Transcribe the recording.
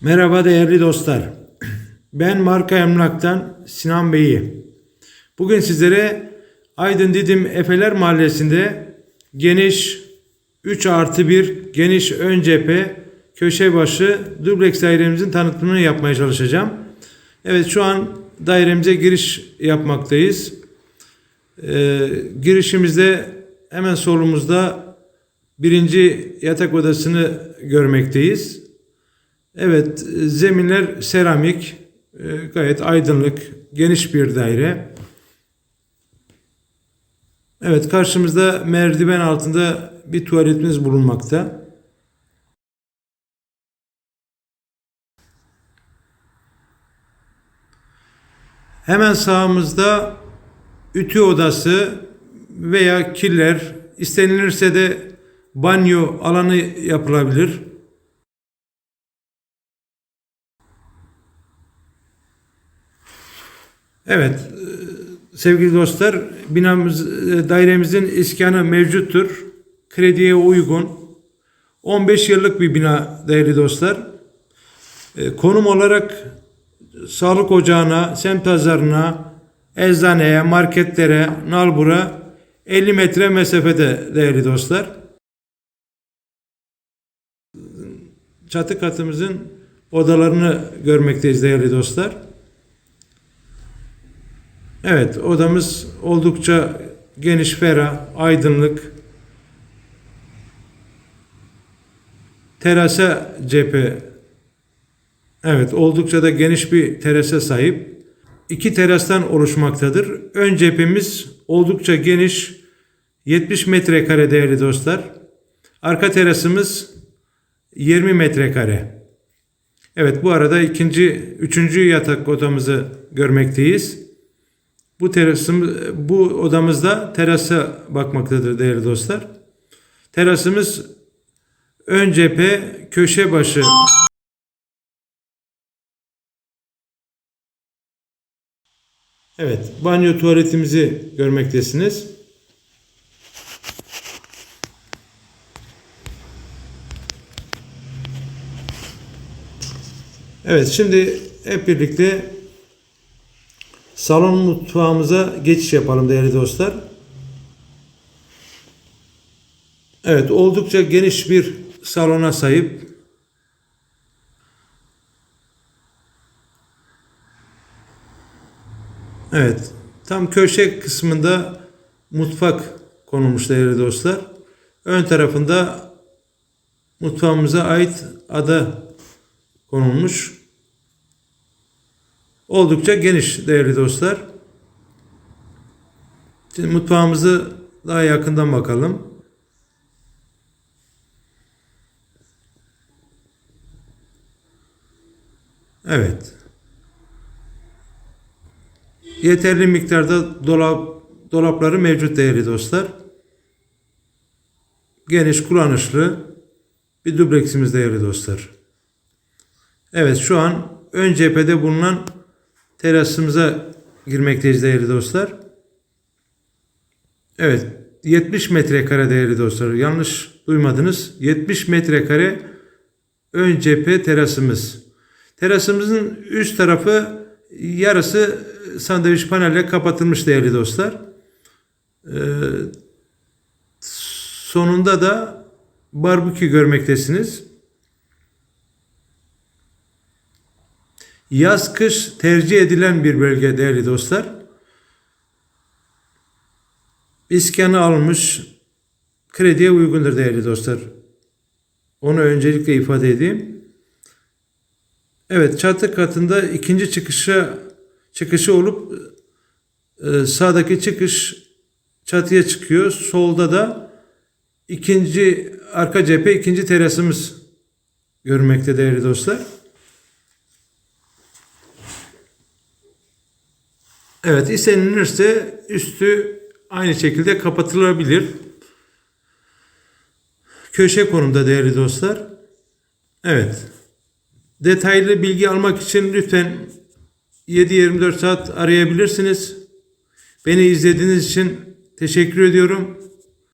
Merhaba değerli dostlar. Ben Marka Emlak'tan Sinan Bey'i. Bugün sizlere Aydın Didim Efeler Mahallesi'nde geniş 3 artı 1 geniş ön cephe köşe başı dubleks dairemizin tanıtımını yapmaya çalışacağım. Evet şu an dairemize giriş yapmaktayız. Ee, girişimizde hemen solumuzda birinci yatak odasını görmekteyiz. Evet, zeminler seramik, e, gayet aydınlık, geniş bir daire. Evet, karşımızda merdiven altında bir tuvaletimiz bulunmakta. Hemen sağımızda ütü odası veya killer, istenilirse de banyo alanı yapılabilir. Evet, e, sevgili dostlar, binamız, e, dairemizin iskanı mevcuttur. Krediye uygun. 15 yıllık bir bina değerli dostlar. E, Konum olarak sağlık ocağına, semt pazarına, eczaneye, marketlere, nalbura 50 metre mesafede değerli dostlar. Çatı katımızın odalarını görmekteyiz değerli dostlar. Evet, odamız oldukça geniş, ferah, aydınlık. Terasa cephe. Evet, oldukça da geniş bir terasa sahip. İki terastan oluşmaktadır. Ön cephemiz oldukça geniş, 70 metrekare değerli dostlar. Arka terasımız 20 metrekare. Evet, bu arada ikinci, üçüncü yatak odamızı görmekteyiz. Bu terasım bu odamızda terasa bakmaktadır değerli dostlar. Terasımız ön cephe köşe başı. Evet, banyo tuvaletimizi görmektesiniz. Evet, şimdi hep birlikte salon mutfağımıza geçiş yapalım değerli dostlar. Evet, oldukça geniş bir salona sahip. Evet, tam köşe kısmında mutfak konulmuş değerli dostlar. Ön tarafında mutfağımıza ait ada konulmuş. Oldukça geniş değerli dostlar. Şimdi mutfağımızı daha yakından bakalım. Evet. Yeterli miktarda dolap dolapları mevcut değerli dostlar. Geniş kullanışlı bir dubleksimiz değerli dostlar. Evet şu an ön cephede bulunan terasımıza girmekteyiz değerli dostlar. Evet 70 metrekare değerli dostlar. Yanlış duymadınız. 70 metrekare ön cephe terasımız. Terasımızın üst tarafı yarısı sandviç panelle kapatılmış değerli dostlar. Ee, sonunda da barbekü görmektesiniz. Yaz kış tercih edilen bir bölge değerli dostlar. İskanı almış krediye uygundur değerli dostlar. Onu öncelikle ifade edeyim. Evet çatı katında ikinci çıkışa çıkışı olup e, sağdaki çıkış çatıya çıkıyor. Solda da ikinci arka cephe ikinci terasımız görmekte değerli dostlar. Evet istenilirse üstü aynı şekilde kapatılabilir. Köşe konumda değerli dostlar. Evet. Detaylı bilgi almak için lütfen 7-24 saat arayabilirsiniz. Beni izlediğiniz için teşekkür ediyorum.